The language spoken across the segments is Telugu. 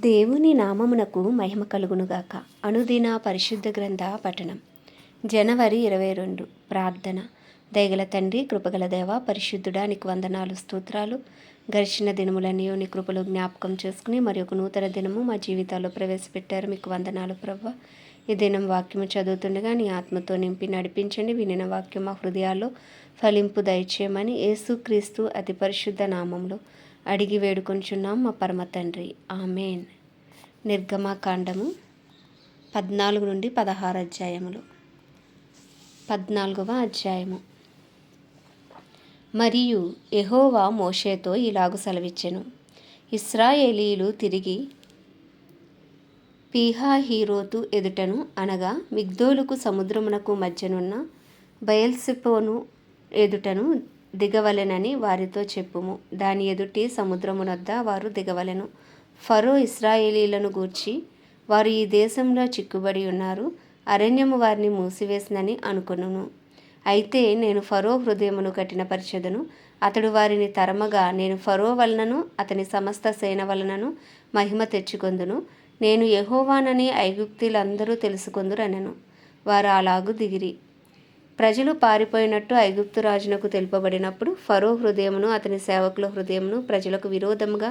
దేవుని నామమునకు మహిమ కలుగునుగాక. అనుదిన పరిశుద్ధ గ్రంథ పఠనం. జనవరి ఇరవై రెండు. ప్రార్థన. దయగల తండ్రి కృపగల దేవ పరిశుద్ధుడా నీకు వందనాలు స్తోత్రాలు. గడిచిన దినములన్నీ నీ కృపలో జ్ఞాపకం చేసుకుని మరి ఒక నూతన దినము మా జీవితాల్లో ప్రవేశపెట్టారు. మీకు వందనాలు ప్రవ్వ. ఈ దినం వాక్యము చదువుతుండగా నీ ఆత్మతో నింపి నడిపించండి. వినిన వాక్యం మా హృదయాల్లో ఫలింపు దయచేయమని యేసుక్రీస్తు అతి పరిశుద్ధ నామంలో అడిగి వేడుకొంచున్నాం మా పరమ తండ్రి. ఆమెన్. నిర్గమాకాండము పద్నాలుగు నుండి పదహారు అధ్యాయములు. పద్నాలుగవ అధ్యాయము. మరియు ఎహోవా మోషేతో ఇలాగు సెలవిచ్చెను. ఇస్రాయేలీలు తిరిగి పీహా హీరోతు ఎదుటను అనగా మిగ్దోలుకు సముద్రమునకు మధ్యనున్న బయల్సిపోను ఎదుటను దిగవలెనని వారితో చెప్పుము. దాని ఎదుటి సముద్రమునద్ద వారు దిగవలెను. ఫరో ఇస్రాయేలీలను గూర్చి వారు ఈ దేశంలో చిక్కుబడి ఉన్నారు. అరణ్యము వారిని మూసివేసినని అనుకును అయితే నేను ఫరో హృదయమును కఠినపరిచెదను అతడు వారిని తరమగా నేను ఫరో వలనను అతని సమస్త సేన వలనను మహిమ తెచ్చుకొందును. నేను యహోవానని ఐగుప్తులందరూ తెలుసుకొందురనను. వారు అలాగు దిగిరి. ప్రజలు పారిపోయినట్టు ఐగుప్తు రాజునకు తెలుపబడినప్పుడు ఫరో హృదయమును అతని సేవకుల హృదయమును ప్రజలకు విరోధముగా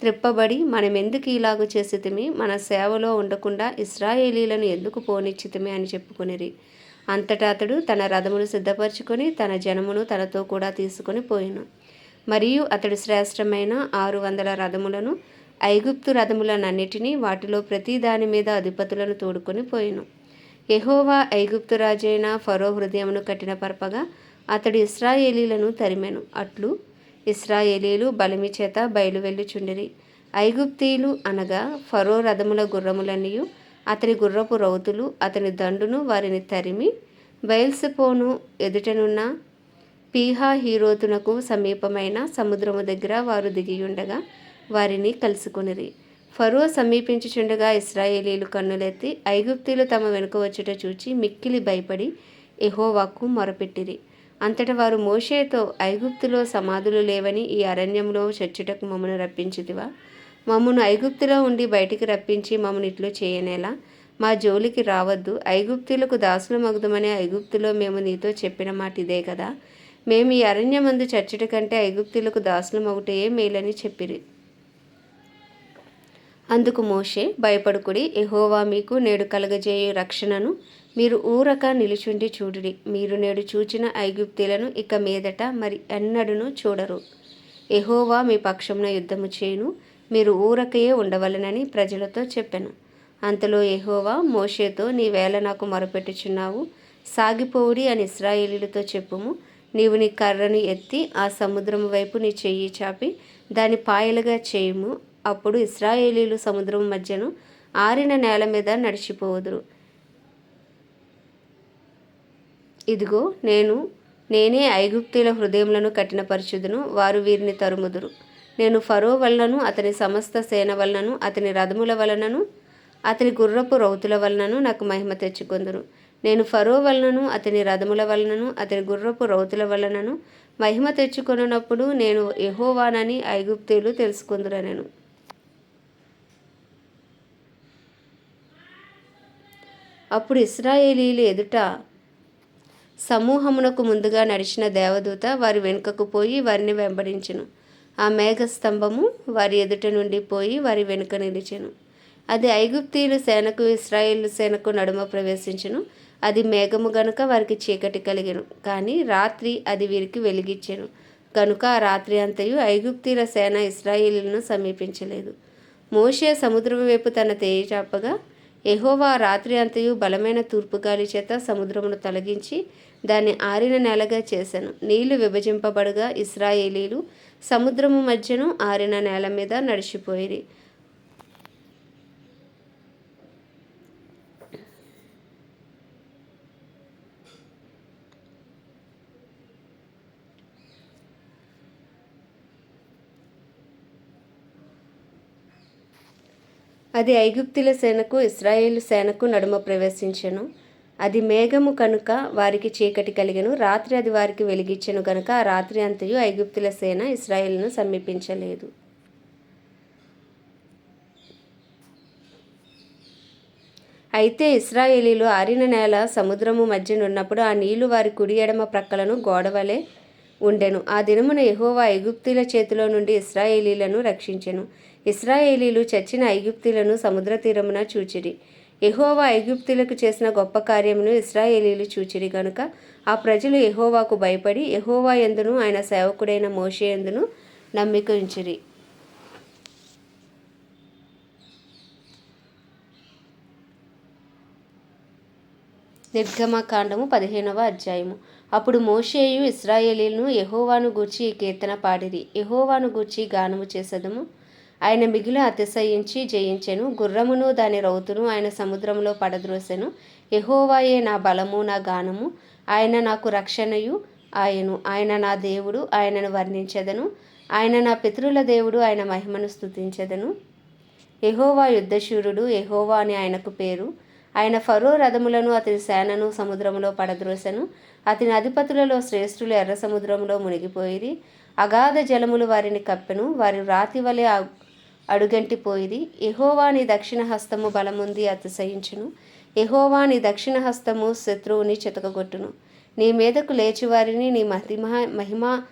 త్రిప్పబడి మనమెందుకు ఇలాగు చేసితిమి? మన సేవలో ఉండకుండా ఇస్రాయేలీలను ఎందుకు పోనిచ్చితిమి అని చెప్పుకొనిరి. అంతటా అతడు తన రథమును సిద్ధపరచుకొని తన జనమును తనతో కూడా తీసుకొని పోయిను. మరియు అతడు శ్రేష్టమైన ఆరు వందల రథములను ఐగుప్తు రథములనన్నిటినీ వాటిలో ప్రతి దాని మీద అధిపతులను తోడుకొని పోయిను. యహోవా ఐగుప్తు రాజైన ఫరో హృదయమును కఠినపరపగా అతడు ఇస్రాయేలీలను తరిమెను. అట్లు ఇస్రాయేలీలు బలిమి చేత బయలువెళ్ళుచుండిరి ఐగుప్తీయులు అనగా ఫరో రథముల గుర్రములనియు అతని గుర్రపు రౌతులు అతని దండును వారిని తరిమి బయల్సిపోను ఎదుటనున్న పీహా హీరోతునకు సమీపమైన సముద్రము దగ్గర వారు దిగియుండగా వారిని కలుసుకొనిరి. ఫరో సమీపించుచుండగా ఇస్రాయేలీలు కన్నులెత్తి ఐగుప్తీలు తమ వెనుక వచ్చుట చూచి మిక్కిలి భయపడి ఎహోవాకు మొరపెట్టిరి. అంతట వారు మోషేతో ఐగుప్తులో సమాధులు లేవని ఈ అరణ్యంలో చచ్చుటకు మమ్మను రప్పించుదివా మమ్మను ఐగుప్తులో ఉండి బయటికి రప్పించి మమ్మను ఇట్లు చేయనేలా? మా జోలికి రావద్దు. ఐగుప్తులకు దాసులు మగుదమని ఐగుప్తులో మేము నీతో చెప్పిన మాట ఇదే కదా? మేము ఈ అరణ్యమందు చచ్చుట కంటే ఐగుప్తులకు దాసులు మగుటయే మేలని చెప్పిరి. అందుకు మోషే భయపడుకుడి ఎహోవా మీకు నేడు కలగజేయు రక్షణను. మీరు ఊరక నిలుచుండి చూడుడి. మీరు నేడు చూచిన ఐగుప్తీలను ఇక మీదట మరి ఎన్నడూను చూడరు. ఎహోవా మీ పక్షమున యుద్ధము చేయును. మీరు ఊరకయే ఉండవలనని ప్రజలతో చెప్పాను. అంతలో ఎహోవా మోషేతో నీ వేళ నాకు మొరపెట్టుచున్నావు. సాగిపోవుడి అని ఇస్రాయేలీలతో చెప్పుము. నీవు నీ కర్రను ఎత్తి ఆ సముద్రము వైపు నీ చెయ్యి చాపి దాని పాయలుగా చేయుము. అప్పుడు ఇస్రాయేలీలు సముద్రం మధ్యను ఆరిన నేల మీద నడిచిపోవుదురు ఇదిగో నేను నేనే ఐగుప్తుల హృదయములను కఠినపరచుదును వారు వీరిని తరుముదురు. నేను ఫరో వలనను అతని సమస్త సేన వలనను అతని రథముల వలనను అతని గుర్రపు రౌతుల వలనను నాకు మహిమ తెచ్చుకొందును నేను ఫరో వలనను అతని రథముల వలనను అతని గుర్రపు రౌతుల వలనను మహిమ తెచ్చుకొనున్నప్పుడు నేను యహోవానని ఐగుప్తీయులు తెలుసుకుందురనెను. అప్పుడు ఇస్రాయేలీలు ఎదుట సమూహమునకు ముందుగా నడిచిన దేవదూత వారి వెనుకకు పోయి వారిని వెంబడించెను. ఆ మేఘస్తంభము వారి ఎదుట నుండి పోయి వారి వెనుక నిలిచెను. అది ఐగుప్తీయుల సేనకు ఇస్రాయేల్ సేనకు నడుమ ప్రవేశించను. అది మేఘము గనుక వారికి చీకటి కలిగెను. కానీ రాత్రి అది వీరికి వెలిగించెను. కనుక ఆ రాత్రి అంతయు ఐగుప్తీల సేన ఇస్రాయేలీలను సమీపించలేదు. మోషే సముద్రం వైపు తన తేయి చాపగా ఎహోవా రాత్రి అంతయు బలమైన తూర్పు గాలి చేత సముద్రమును తొలగించి దాన్ని ఆరిన నేలగా చేశాను నీళ్ళు విభజింపబడగా ఇస్రాయేలీలు సముద్రము మధ్యను ఆరిన నేల మీద నడిచిపోయిరి. అది ఐగుప్తుల సేనకు ఇస్రాయేల్ సేనకు నడుమ ప్రవేశించెను. అది మేఘము కనుక వారికి చీకటి కలిగను. రాత్రి అది వారికి వెలిగించెను కనుక ఆ రాత్రి అంతయు ఐగుప్తుల సేన ఇస్రాయేల్ను సమీపించలేదు. అయితే ఇస్రాయేలీలు ఆరిన నేల సముద్రము మధ్యనున్నప్పుడు ఆ నీళ్ళు వారి కుడి ఎడమ ప్రక్కలను గోడవలే ఉండెను. ఆ దినమున ఎహోవా ఐగుప్తుల చేతిలో నుండి ఇస్రాయేలీలను రక్షించెను. ఇస్రాయేలీలు చచ్చిన ఐగుప్తులను సముద్ర తీరమున చూచిరి. ఎహోవా ఐగుప్తులకు చేసిన గొప్ప కార్యమును ఇస్రాయేలీలు చూచిరి గనుక ఆ ప్రజలు ఎహోవాకు భయపడి ఎహోవా ఎందును ఆయన సేవకుడైన మోషే ఎందును నమ్మిక ఉంచిరి నిర్గమకాండము పదిహేనవ అధ్యాయము. అప్పుడు మోషేయు ఇస్రాయేలీలను యహోవాను గూర్చి ఈ కీర్తన పాడిరి. యహోవాను గూర్చి గానము చేసదము. ఆయన మిగిలి అతిశయించి జయించెను. గుర్రమును దాని రౌతును ఆయన సముద్రంలో పడద్రోసెను. యహోవాయే నా బలము నా గానము. ఆయన నాకు రక్షణయు ఆయను. ఆయన నా దేవుడు ఆయనను వర్ణించెదను. ఆయన నా పితరుల దేవుడు ఆయన మహిమను స్థుతించదను ఎహోవా యుద్ధశూరుడు ఎహోవా అని ఆయనకు పేరు. ఆయన ఫరో రథములను అతని సేనను సముద్రములో పడద్రోసెను. అతని అధిపతులలో శ్రేష్ఠులు ఎర్ర సముద్రంలో మునిగిపోయిరి. అగాధ జలములు వారిని కప్పెను. వారి రాతి వలె అడుగంటిపోయిది అడుగంటిపోయిరి. నీ దక్షిణ హస్తము బలముంది అతిశయించును. ఎహోవాని నీ దక్షిణ హస్తము శత్రువుని చితకగొట్టును. నీ మీదకు లేచి వారిని నీ మహిమ మహిమ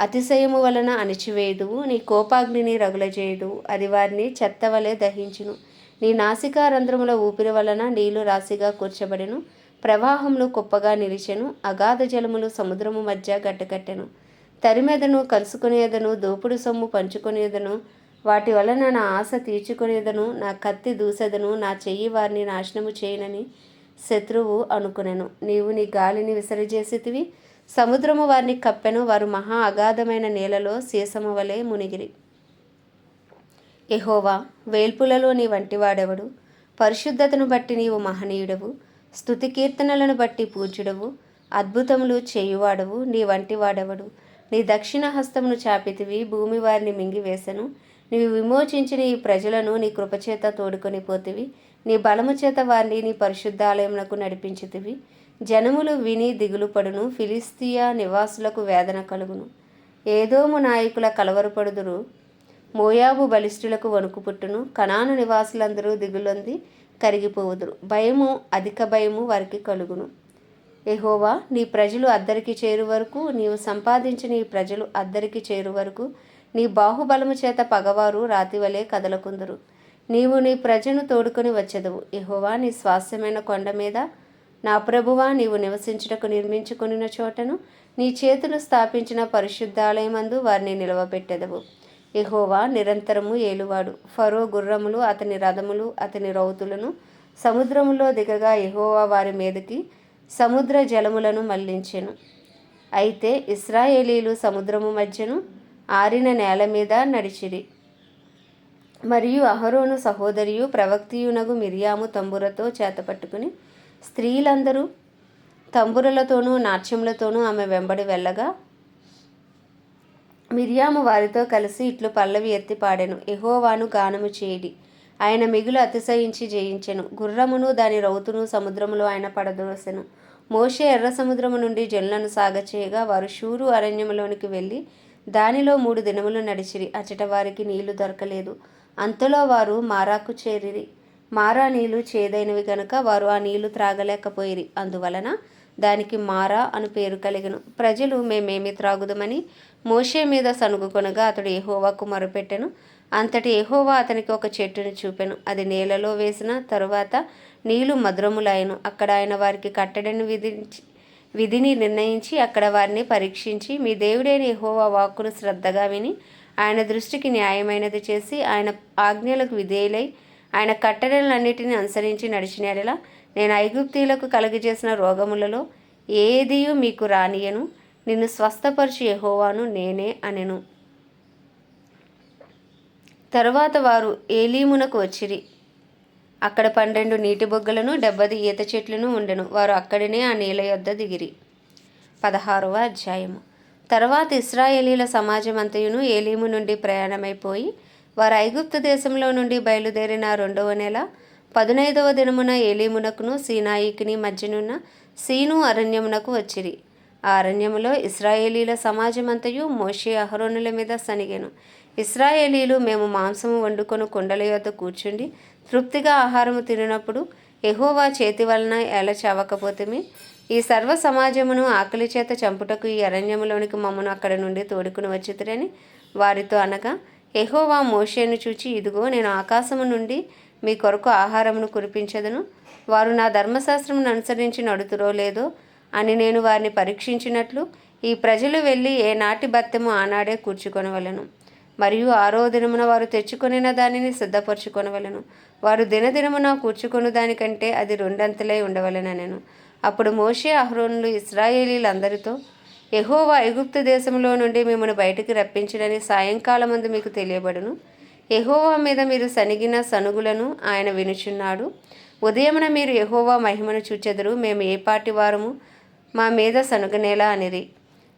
అతిశయము వలన అణిచివేయుదువు. నీ కోపాగ్నిని రగులజేయుదువు అది వారిని చెత్త వలె దహించును. నీ నాసికా రంధ్రముల ఊపిరి వలన నీళ్ళు రాశిగా కూర్చబడెను. ప్రవాహంలో కుప్పగా నిలిచెను అగాధ జలములు సముద్రము మధ్య గడ్డకట్టెను. తరిమెదను కలుసుకునేదను దోపుడు సొమ్ము పంచుకునేదను వాటి వలన నా ఆశ తీర్చుకునేదను నా కత్తి దూసెదను నా చెయ్యి వారిని నాశనము చేయనని శత్రువు అనుకునెను. నీవు నీ గాలిని విసరిజేసితివి సముద్రము వారిని కప్పెను వారు మహా అగాధమైన నేలలో సీసము వలె మునిగిరి. ఎహోవా వేల్పులలో నీ వంటివాడెవడు? పరిశుద్ధతను బట్టి నీవు మహనీయుడవు. స్థుతి కీర్తనలను బట్టి పూజ్యుడవు అద్భుతములు చేయువాడవు నీ వంటి వాడెవడు? నీ దక్షిణ హస్తమును చాపితివి భూమి వారిని మింగివేశను నీవు విమోచించిన ఈ ప్రజలను నీ కృపచేత తోడుకొని పోతివి. నీ బలము చేత వారిని నీ పరిశుద్ధాలయమునకు నడిపించితివి. జనములు విని దిగులు పడును ఫిలిస్తియా నివాసులకు వేదన కలుగును. ఏదోము నాయకుల కలవరపడుదురు మోయాబు బలిష్ఠులకు వణుకు పుట్టును. కణాను నివాసులందరూ దిగులొంది కరిగిపోవుదురు. భయము అధిక భయము వారికి కలుగును. ఎహోవా నీ ప్రజలు అద్దరికి చేరు వరకు నీవు సంపాదించిన ఈ ప్రజలు అద్దరికి చేరు వరకు నీ బాహుబలము చేత పగవారు రాతివలే కదలకుందురు. నీవు నీ ప్రజను తోడుకొని వచ్చెదవు. ఎహోవా నీ స్వాస్థ్యమైన కొండ మీద నా ప్రభువా నీవు నివసించుటకు నిర్మించుకుని చోటను నీ చేతులు స్థాపించిన పరిశుద్ధాలయమందు వారిని నిలవబెట్టెదవు యెహోవా నిరంతరము ఏలువాడు. ఫరో గుర్రములు అతని రథములు అతని రౌతులను సముద్రములో దిగగా యెహోవా వారి మీదకి సముద్ర జలములను మళ్ళించెను అయితే ఇస్రాయేలీలు సముద్రము మధ్యను ఆరిన నేల మీద నడిచిరి. మరియు అహరోను సహోదరియు ప్రవక్తియునగు మిరియాము తంబురతో చేతపట్టుకుని స్త్రీలందరూ తంబురలతోనూ నాట్యములతోనూ ఆమె వెంబడి వెళ్ళగా మిరియాము వారితో కలిసి ఇట్లు పల్లవి ఎత్తి పాడెను. ఎహోవాను గానము చేయడి ఆయన మిగులు అతిశయించి జయించెను. గుర్రమును దాని రౌతును సముద్రములో ఆయన పడదోసెను. మోషే ఎర్ర సముద్రము నుండి జనులను సాగచేయగా వారు షూరు అరణ్యములోనికి వెళ్ళి దానిలో మూడు దినములు నడిచిరి. అచట వారికి నీళ్ళు దొరకలేదు. అంతలో వారు మారాకు చేరిరి. మారా నీళ్ళు చేదైనవి గనుక వారు ఆ నీళ్ళు త్రాగలేకపోయిరి. అందువలన దానికి మారా అని పేరు కలిగను. ప్రజలు మేమేమి త్రాగుదమని మోషే మీద సనుగుకొనగా అతడు ఎహోవాకు మొరపెట్టెను. అంతటి ఎహోవా అతనికి ఒక చెట్టును చూపెను. అది నేలలో వేసిన తరువాత నీళ్ళు మధురములాయను. అక్కడ ఆయన వారికి కట్టడను విధించి విధిని నిర్ణయించి అక్కడ వారిని పరీక్షించి మీ దేవుడైన ఎహోవా వాక్కును శ్రద్ధగా విని ఆయన దృష్టికి న్యాయమైనది చేసి ఆయన ఆజ్ఞలకు విధేయులై ఆయన కట్టడలన్నిటిని అనుసరించి నడిచినడలా నేను ఐగుప్తీలకు కలుగజేసిన రోగములలో ఏదియు మీకు రానియను నిన్ను స్వస్థపరిచి ఎహోవాను నేనే అనెను. తరువాత వారు ఏలీమునకు వచ్చిరి. అక్కడ పన్నెండు నీటి బొగ్గలను డెబ్బది ఈత చెట్లను ఉండెను. వారు అక్కడనే ఆ నీళ్ళ యొద్ద దిగిరి. పదహారవ అధ్యాయము. తర్వాత ఇస్రాయేలీల సమాజం అంతయును ఏలీము నుండి ప్రయాణమైపోయి వారు ఐగుప్తు దేశంలో నుండి బయలుదేరిన రెండవ నెల పదునైదవ దినమున ఏలీమునకును సీనాయికిని మధ్యనున్న సీను అరణ్యమునకు వచ్చిరి. ఆ అరణ్యములో ఇస్రాయేలీల సమాజమంతయు మోషే అహరోనుల మీద సనిగెను. ఇస్రాయేలీలు మేము మాంసము వండుకొని కుండల యొద్ద కూర్చుండి తృప్తిగా ఆహారము తినప్పుడు ఎహోవా చేతి వలన ఎలా చావకపోతేమి. ఈ సర్వ సమాజమును ఆకలి చేత చంపుటకు ఈ అరణ్యములోనికి మమ్మను అక్కడ నుండి తోడుకుని వచ్చితురని వారితో అనగా ఎహోవా మోషేను చూచి ఇదిగో నేను ఆకాశము నుండి మీ కొరకు ఆహారమును కురిపించదను. వారు నా ధర్మశాస్త్రమును అనుసరించి నడుతురో లేదో అని నేను వారిని పరీక్షించినట్లు ఈ ప్రజలు వెళ్ళి ఏ నాటి బత్తెము ఆనాడే కూర్చుకొనవలను. మరియు ఆరో దినమున వారు తెచ్చుకొనిన దానిని సిద్ధపరచుకొనవలను. వారు దినదినమున కూర్చుకొను దానికంటే అది రెండంతలై ఉండవలనెను అప్పుడు మోషే అహరోనులు ఇస్రాయేలీలందరితో ఎహోవా ఎగుప్తు దేశంలో నుండి మిమ్మల్ని బయటికి రప్పించడని సాయంకాలం ముందు మీకు తెలియబడును. ఎహోవా మీద మీరు సనిగిన సనుగులను ఆయన వినుచున్నాడు. ఉదయమున మీరు ఎహోవా మహిమను చూచెదరు. మేము ఏ పాటి వారము? మా మీద సనుగనేలా అనిరి.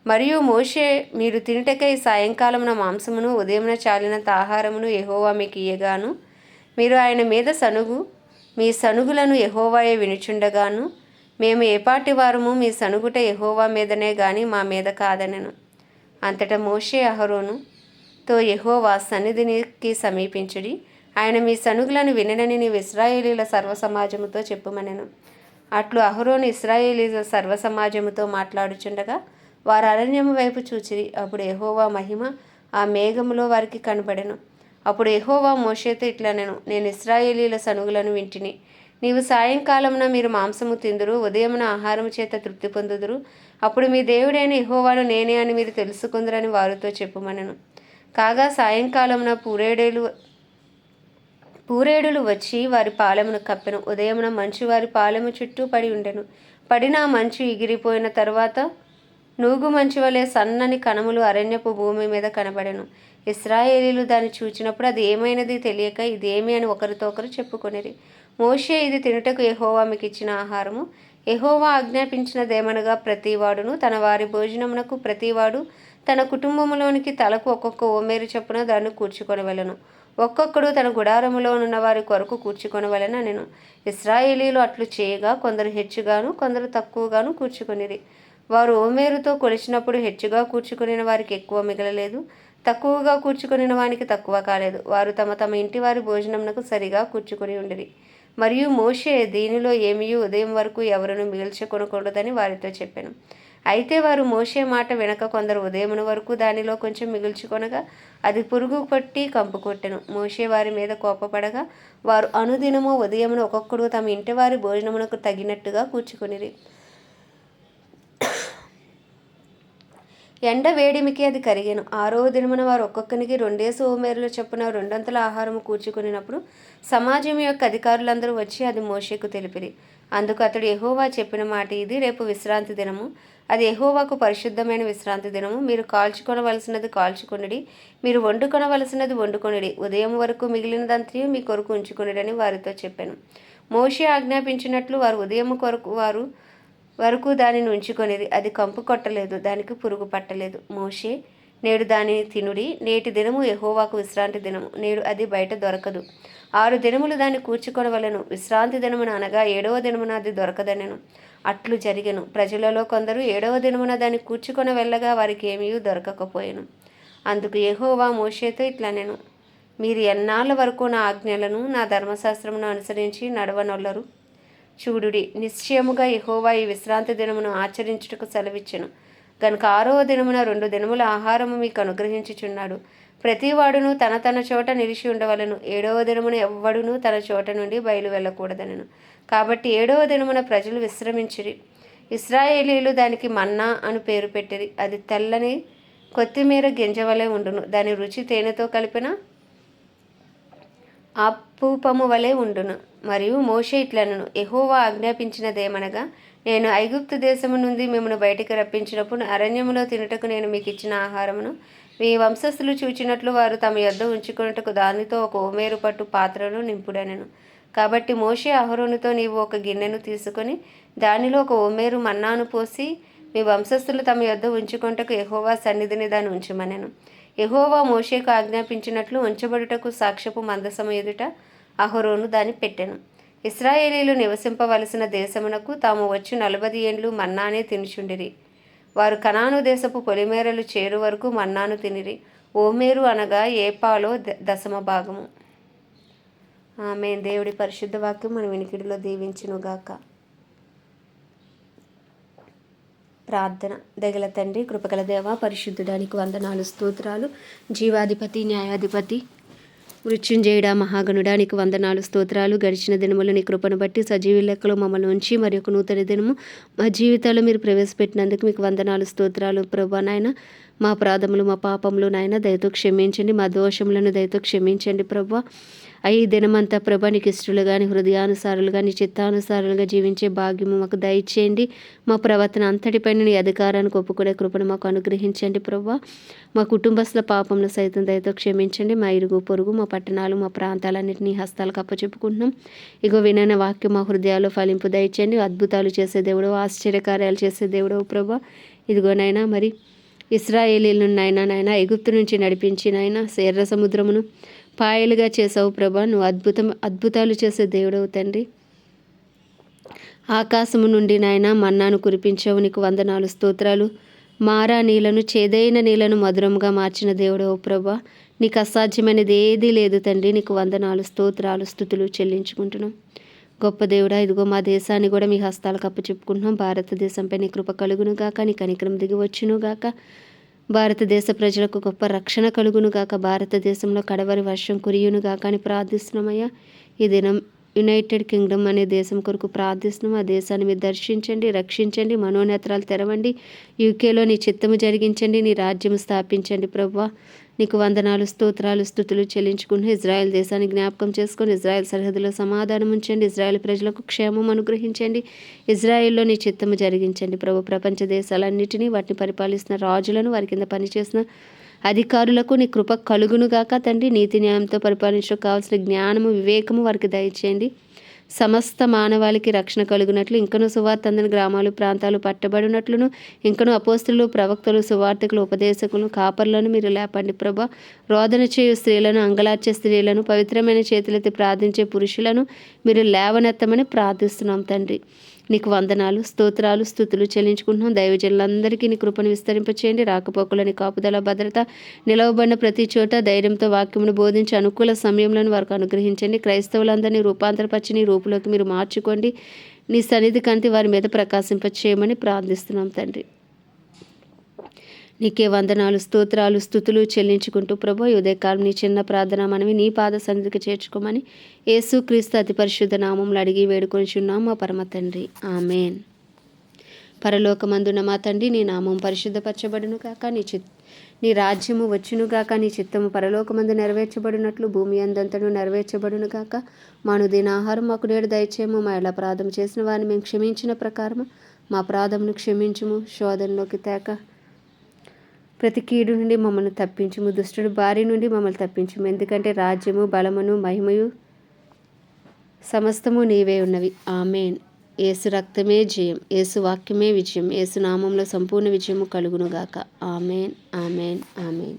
మరియు మోషే మీరు తినుటకై సాయంకాలమున మాంసమును ఉదయమున చాలినంత ఆహారమును ఎహోవా మీకు ఇయ్యగాను. మీరు ఆయన మీద సనుగు మీ సనుగులను ఎహోవాయే వినుచుండగాను. మేము ఏపాటి వారము మీ సనుగుట ఎహోవా మీదనే గాని మా మీద కాదనెను. అంతటా మోషే అహరోను తో యెహోవా సన్నిధినికి సమీపించుడి. ఆయన మీ సనుగులను విననని నీవు ఇస్రాయేలీల సర్వ సమాజముతో చెప్పుమనెను. అట్లు అహరోను ఇస్రాయేలీల సర్వ సమాజముతో మాట్లాడుచుండగా వారు అరణ్యము వైపు చూచిరి. అప్పుడు ఎహోవా మహిమ ఆ మేఘములో వారికి కనబడెను. అప్పుడు ఎహోవా మోషేతో ఇట్లనెను నేను ఇస్రాయేలీల సనుగులను వింటిని. నీవు సాయంకాలమున మీరు మాంసము తిందురు ఉదయమున ఆహారము చేత తృప్తి పొందుదురు. అప్పుడు మీ దేవుడైన ఎహోవాను నేనే అని మీరు తెలుసుకుందరని వారితో చెప్పుమనెను. కాగా సాయంకాలమున పూరేడేలు పూరేడులు వచ్చి వారి పాలెమును కప్పెను. ఉదయమున మంచు వారి పాలెము చుట్టూ పడి ఉండెను. పడిన మంచు ఎగిరిపోయిన తరువాత నూగు మంచు వలె సన్నని కణములు అరణ్యపు భూమి మీద కనబడెను. ఇస్రాయేలీలు దాన్ని చూచినప్పుడు అది ఏమైనది తెలియక ఇదేమి అని ఒకరితో ఒకరు చెప్పుకొనిరి. మోషే ఇది తినుటకు ఎహోవా మీకు ఇచ్చిన ఆహారము. ఎహోవా ఆజ్ఞాపించినదేమనగా ప్రతివాడును తన వారి భోజనమునకు ప్రతివాడు తన కుటుంబములోనికి తలకు ఒక్కొక్క ఓమేరు చొప్పున దాన్ని కూర్చుకొనవలెను ఒక్కొక్కడు తన గుడారములో ఉన్న వారి కొరకు కూర్చుకొనవలెన నేను ఇస్రాయేలీలు అట్లు చేయగా కొందరు హెచ్చుగాను కొందరు తక్కువగాను కూర్చుకొనిరి. వారు ఓమేరుతో కొలిచినప్పుడు హెచ్చుగా కూర్చుకొనిన వారికి ఎక్కువ మిగలలేదు తక్కువగా కూర్చుకొనిన వానికి తక్కువ కాలేదు. వారు తమ తమ ఇంటి వారి భోజనమునకు సరిగా కూర్చుకొని ఉండిరి. మరియు మోషే దీనిలో ఏమీ ఉదయం వరకు ఎవరును మిగిల్చుకొనకూడదని వారితో చెప్పాను. అయితే వారు మోసే మాట వెనక కొందరు ఉదయమున వరకు దానిలో కొంచెం మిగుల్చుకొనగా అది పురుగు పట్టి కంపు కొట్టెను. మోసే వారి మీద కోపపడగా వారు అనుదినము ఉదయమున ఒక్కొక్కడు తమ ఇంటి వారి భోజనమునకు తగినట్టుగా కూర్చుకొనిరి. ఎండ వేడిమికి అది కరిగాను. ఆరో దినమున వారు ఒక్కొక్కనికి రెండేసి ఓమేరులు చొప్పున రెండంతల ఆహారము కూర్చుకునినప్పుడు సమాజం యొక్క అధికారులందరూ వచ్చి అది మోషేకు తెలిపిరి. అందుకు అతడు ఎహోవా చెప్పిన మాట ఇది. రేపు విశ్రాంతి దినము. అది ఎహోవాకు పరిశుద్ధమైన విశ్రాంతి దినము. మీరు కాల్చుకొనవలసినది కాల్చుకొనిడి మీరు వండుకొనవలసినది వండుకొనిడి. ఉదయం వరకు మిగిలినదంతయు మీ కొరకు ఉంచుకొనిడని వారితో చెప్పాను. మోషే ఆజ్ఞాపించినట్లు వారు ఉదయం కొరకు వారు వరకు దానిని ఉంచుకొనిది అది కంపు కొట్టలేదు దానికి పురుగు పట్టలేదు. మోషే నేడు దానిని తినుడి. నేటి దినము ఎహోవాకు విశ్రాంతి దినము. నేడు అది బయట దొరకదు. ఆరు దినములు దాన్ని కూర్చుకొనవలను. విశ్రాంతి దినమున అనగా ఏడవ దినమున అది దొరకదనెను. అట్లు జరిగెను. ప్రజలలో కొందరు ఏడవ దినమున దాన్ని కూర్చుకొని వెళ్ళగా వారికి ఏమీ దొరకకపోయాను. అందుకు ఏహోవా మోషేతో ఇట్లా నేను మీరు ఎన్నాళ్ళ వరకు నా ఆజ్ఞలను నా ధర్మశాస్త్రమును అనుసరించి నడవనొల్లరు? చూడుడి నిశ్చయముగా ఎహోవా ఈ విశ్రాంతి దినమును ఆచరించుటకు సెలవిచ్చెను. గనుక ఆరవ దినమున రెండు దినముల ఆహారము మీకు అనుగ్రహించుచున్నాడు. ప్రతివాడును తన తన చోట నిలిచి ఉండవలను. ఏడవ దినమున ఎవ్వడును తన చోట నుండి బయలు వెళ్ళకూడదనను. కాబట్టి ఏడవ దినమున ప్రజలు విశ్రమించిరి. ఇస్రాయేలీలు దానికి మన్నా అని పేరు పెట్టిరి. అది తెల్లని కొత్తిమీర గింజవలే ఉండును. దాని రుచి తేనెతో కలిపిన అప్పూపము వలె ఉండును. మరియు మోషే ఇట్లనను ఎహోవా ఆజ్ఞాపించినదేమనగా నేను ఐగుప్తు దేశము నుండి మిమ్మల్ని బయటికి రప్పించినప్పుడు అరణ్యములో తినుటకు నేను మీకు ఇచ్చిన ఆహారమును మీ వంశస్థులు చూచినట్లు వారు తమ యొద్ద ఉంచుకున్నట్టుకు దానితో ఒక ఓమేరు పట్టు పాత్రను నింపుడనెను. కాబట్టి మోషే అహరోనుతో నీవు ఒక గిన్నెను తీసుకొని దానిలో ఒక ఓమేరు మన్నాను పోసి మీ వంశస్థులు తమ యొద్ద ఉంచుకొంటకు ఎహోవా సన్నిధిని దాన్ని ఉంచమనెను. ఎహోవా మోషేకు ఆజ్ఞాపించినట్లు ఉంచబడుటకు సాక్ష్యపు మందసము ఎదుట అహరోను దాన్ని పెట్టెను. ఇస్రాయేలీలు నివసింపవలసిన దేశమునకు తాము వచ్చి నలభై ఏండ్లు మన్నానే తినుచుండిరి. వారు కనాను దేశపు పొలిమేరలు చేరు వరకు మన్నాను తినిరి. ఓమేరు అనగా ఏపాలో ద- దశమ భాగము. ఆమె దేవుడి పరిశుద్ధ వాక్యం మన వినికిడిలో దీవించునుగాక. ప్రార్థన దగల తండ్రి కృపగల దేవ పరిశుద్ధుడానికి వందనాలు స్తోత్రాలు. జీవాధిపతి న్యాయాధిపతి మృత్యుంజయుడ మహాగణుడానికి వందనాలు స్తోత్రాలు. గడిచిన దినములు నీ కృపను బట్టి సజీవి లెక్కలో మమ్మల్ని ఉంచి మరి ఒక నూతన దినము మా జీవితాల్లో మీరు ప్రవేశపెట్టినందుకు మీకు వందనాలు స్తోత్రాలు. ప్రభా నాయన మా ప్రాధములు మా పాపములు నాయన దయతో క్షమించండి. మా దోషములను దయతో క్షమించండి ప్రభా. అయ్యి దినమంతా ప్రభా నీకు ఇష్టలు కానీ హృదయానుసారులుగా నీ చిత్తానుసారులుగా జీవించే భాగ్యము మాకు దయచేయండి. మా ప్రవర్తన అంతటిపైన నీ అధికారానికి ఒప్పుకునే కృపను మాకు అనుగ్రహించండి ప్రభా. మా కుటుంబస్తుల పాపంలో సైతం దయతో క్షమించండి. మా ఇరుగు పొరుగు మా పట్టణాలు మా ప్రాంతాలన్నింటినీ హస్తాలకు అప్పచెప్పుకుంటున్నాం. ఇగో వినైన వాక్యం మా హృదయాల్లో ఫలింపు దయచేయండి. అద్భుతాలు చేసే దేవుడు ఆశ్చర్యకార్యాలు చేసే దేవుడు ప్రభా. ఇదిగోనైనా మరి ఇస్రాయేలీలను నాయన నాయన ఎగుప్తు నుంచి నడిపించి నాయన ఎర్ర సముద్రమును పాయలుగా చేసావు ప్రభా. నువ్వు అద్భుతం అద్భుతాలు చేసే దేవుడవు తండ్రి. ఆకాశము నుండి నాయన మన్నాను కురిపించావు. నీకు వందనాలు స్తోత్రాలు. మారా నీళ్ళను చేదైన నీళ్ళను మధురంగా మార్చిన దేవుడవు ప్రభా. నీకు అసాధ్యమైనది ఏదీ లేదు తండ్రి. నీకు వందనాలు స్తోత్రాలు స్థుతులు చెల్లించుకుంటున్నాం. గొప్ప దేవుడా ఇదిగో మా దేశాన్ని కూడా మీ హస్తాలకు అప్పు చెప్పుకుంటున్నాం భారతదేశంపై నీ కృప కలుగును గాక నీ కనికరం దిగి వచ్చును గాక భారతదేశ ప్రజలకు గొప్ప రక్షణ కలుగునుగాక భారతదేశంలో కడవరి వర్షం కురియునుగాక అని ప్రార్థిస్తున్నామయ్యా. ఈ దినం యునైటెడ్ కింగ్డమ్ అనే దేశం కొరకు ప్రార్థిస్తున్నాం. ఆ దేశాన్ని మీరు దర్శించండి రక్షించండి మనోనేత్రాలు తెరవండి. యూకేలో నీ చిత్తము జరిగించండి నీ రాజ్యం స్థాపించండి ప్రభు నీకు వందనాలు స్తోత్రాలు స్థుతులు చెల్లించుకుని ఇజ్రాయెల్ దేశాన్ని జ్ఞాపకం చేసుకొని ఇజ్రాయెల్ సరిహద్దులో సమాధానం ఉంచండి. ఇజ్రాయెల్ ప్రజలకు క్షేమం అనుగ్రహించండి. ఇజ్రాయెల్లో నీ చిత్తము జరిగించండి. ప్రభు ప్రపంచ దేశాలన్నిటినీ వాటిని పరిపాలిస్తున్న రాజులను వారి కింద పనిచేసిన అధికారులకు నీ కృప కలుగునుగాక తండ్రి. నీతి న్యాయంతో పరిపాలించడం కావాల్సిన జ్ఞానము వివేకము వారికి దయచేయండి. సమస్త మానవాళికి రక్షణ కలుగునట్లు ఇంకనూ సువార్త అందని గ్రామాలు ప్రాంతాలు పట్టబడినట్లును ఇంకనూ అపోస్తులు ప్రవక్తలు సువార్తకులు ఉపదేశకులు కాపర్లను మీరు లేపండి ప్రభా. రోదన చేయు స్త్రీలను అంగలార్చే స్త్రీలను పవిత్రమైన చేతులెత్తి ప్రార్థించే పురుషులను మీరు లేవనెత్తమని ప్రార్థిస్తున్నాం తండ్రి. నీకు వందనాలు స్తోత్రాలు స్థుతులు చెల్లించుకుంటున్నాం. దైవజనులందరికీ నీ కృపను విస్తరింపచేయండి. రాకపోకలని కాపుదల భద్రత నిలవబడిన ప్రతి చోట ధైర్యంతో వాక్యమును బోధించి అనుకూల సమయంలో వారికి అనుగ్రహించండి. క్రైస్తవులందరినీ రూపాంతరపరిచి నీ రూపులోకి మీరు మార్చుకోండి. నీ సన్నిధి కంటి వారి మీద ప్రకాశింపచేయమని ప్రార్థిస్తున్నాం తండ్రి. నీకే వందనాలు స్తోత్రాలు స్థుతులు చెల్లించుకుంటూ ప్రభు ఉదయకాలం నీ చిన్న ప్రార్థన మనవి నీ పాద సన్నిధికి చేర్చుకోమని యేసు క్రీస్తు అతి పరిశుద్ధ నామంలో అడిగి వేడుకొని చున్నాం మా పరమ తండ్రి. ఆమెన్. పరలోకమందున మా తండ్రి నీ నామం పరిశుద్ధపరచబడును కాక నీ చిత్ నీ రాజ్యము వచ్చును కాక నీ చిత్తము పరలోకమందు నెరవేర్చబడినట్లు భూమి అందంతను నెరవేర్చబడును కాక మాను దీని ఆహారం మాకు నేడు దయచేయము. మా ఎలా ప్రాధం చేసిన వారిని మేము క్షమించిన ప్రకారము మా ప్రాధమును క్షమించుము. శోధనలోకి తేక. ప్రతి కీడు నుండి మమ్మల్ని తప్పించుము దుష్టుడు భార్య నుండి మమ్మల్ని తప్పించుము. ఎందుకంటే రాజ్యము బలమును మహిమయు సమస్తము నీవే ఉన్నవి. ఆమెన్. ఏసు రక్తమే జయం ఏసు వాక్యమే విజయం ఏసు నామంలో సంపూర్ణ విజయము కలుగునుగాక. Amen amen amen.